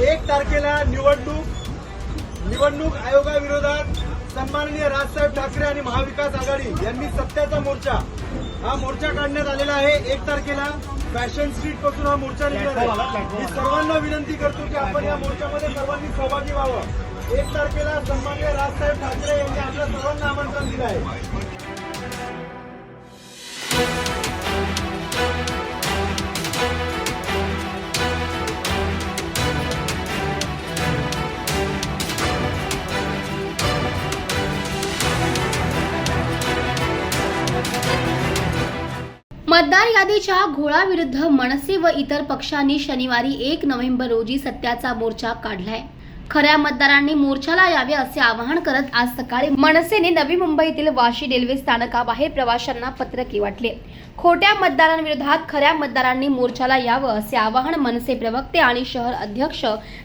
एक तारखेला निवडणूक निवडणूक आयोगाविरोधात सन्माननीय राजसाहेब ठाकरे आणि महाविकास आघाडी यांनी सत्याचा मोर्चा. हा मोर्चा काढण्यात आलेला आहे. एक तारखेला फॅशन स्ट्रीटपासून हा मोर्चा निघणार आहे. मी सर्वांना विनंती करतो की आपण या मोर्चामध्ये सर्वांनी सहभागी व्हावं. एक तारखेला सन्माननीय राजसाहेब ठाकरे यांनी आपल्या सर्वांना आमंत्रण दिलं आहे. मतदार यादीच्या घोळाविरुद्ध मनसे व इतर पक्षांनी शनिवारी एक नोव्हेंबर रोजी सत्याचा मोर्चा काढलाय. खऱ्या मतदारांनी मोर्चाला यावे असे आवाहन करत आज सकाळी मनसेने नवी मुंबईतील वाशी रेल्वे स्थानकाबाहेर प्रवाशांना पत्रके वाटले. खोट्या मतदारांविरोधात खऱ्या मतदारांनी मोर्चाला यावं असे आवाहन मनसे प्रवक्ते आणि शहर अध्यक्ष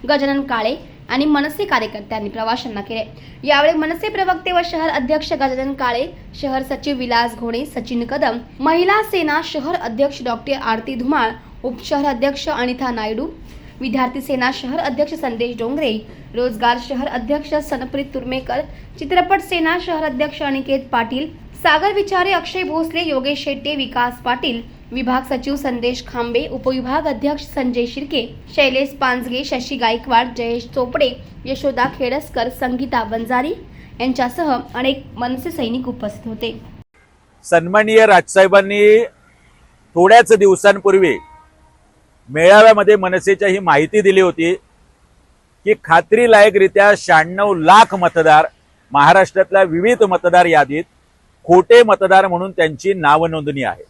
गजानन काळे आणि मनसे कार्यकर्त्यांनी प्रवाशांना केले. यावेळी मनसे प्रवक्ते व शहर अध्यक्ष गजानन काळे शहर सचिव विलास घोणे सचिन कदम महिला सेना शहर अध्यक्ष डॉक्टर आरती धुमाळ उपशहर अध्यक्ष अनिता नायडू विद्यार्थी सेना शहर अध्यक्ष संदेश डोंगरे रोजगार शहर अध्यक्ष सनप्रीत तुर्मेकर चित्रपट सेना शहर अध्यक्ष अनिकेत पाटील सागर विचारे अक्षय भोसले योगेश शेट्टे विकास पाटील विभाग सचिव संदेश खांबे उपविभाग अध्यक्ष संजय शिर्के शैलेश पांजगे शशी गायकवाड जयेश चोपडे यशोदा खेडसकर संगीता बंजारी यांच्यासह अनेक मनसे सैनिक उपस्थित होते. सन्माननीय राजसाहेबांनी थोड्याच दिवसांपूर्वी मेळाव्यामध्ये मनसेच्या ही माहिती दिली होती की खात्रीलायकरित्या शहाण्णव लाख मतदार महाराष्ट्रातल्या विविध मतदार यादीत खोटे मतदार म्हणून त्यांची नावनोंदणी आहे.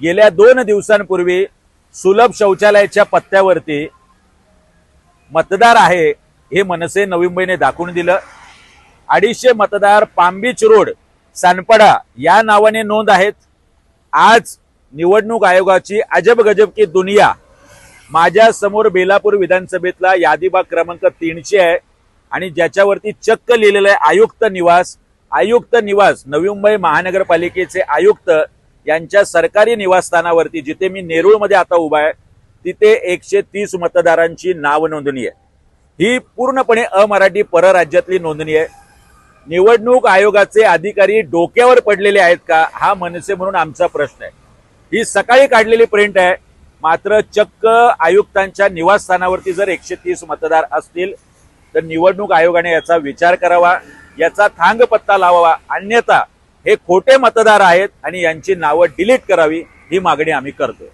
गेल्या दोन दिवसांपूर्वी सुलभ शौचालयाच्या पत्त्यावरती मतदार आहे हे मनसे नवी मुंबईने दाखवून दिलं. अडीचशे मतदार पांबीच रोड सानपडा या नावाने नोंद आहेत. आज निवडणूक आयोगाची अजब गजब की दुनिया माझ्यासमोर बेलापूर विधानसभेतला यादीबाग क्रमांक तीनशे आहे आणि ज्याच्यावरती चक्क लिहिलेलं आहे आयुक्त निवास. आयुक्त निवास नवी मुंबई महानगरपालिकेचे आयुक्त यांच्या सरकारी निवासस्थानावरती जिथे मी नेरूळमध्ये आता उभा आहे तिथे एकशे तीस मतदारांची नाव नोंदणी आहे. ही पूर्णपणे अमराठी परराज्यातली नोंदणी आहे. निवडणूक आयोगाचे अधिकारी डोक्यावर पडलेले आहेत का हा मनसे म्हणून आमचा प्रश्न आहे. ही सकाळी काढलेली प्रिंट आहे. मात्र चक्क आयुक्तांच्या निवासस्थानावरती जर एकशे तीस मतदार असतील तर निवडणूक आयोगाने याचा विचार करावा याचा थांग पत्ता लावावा अन्यथा हे खोटे मतदार आहेत आणि यांची नावं डिलीट करावी ही मागणी आम्ही करतोय.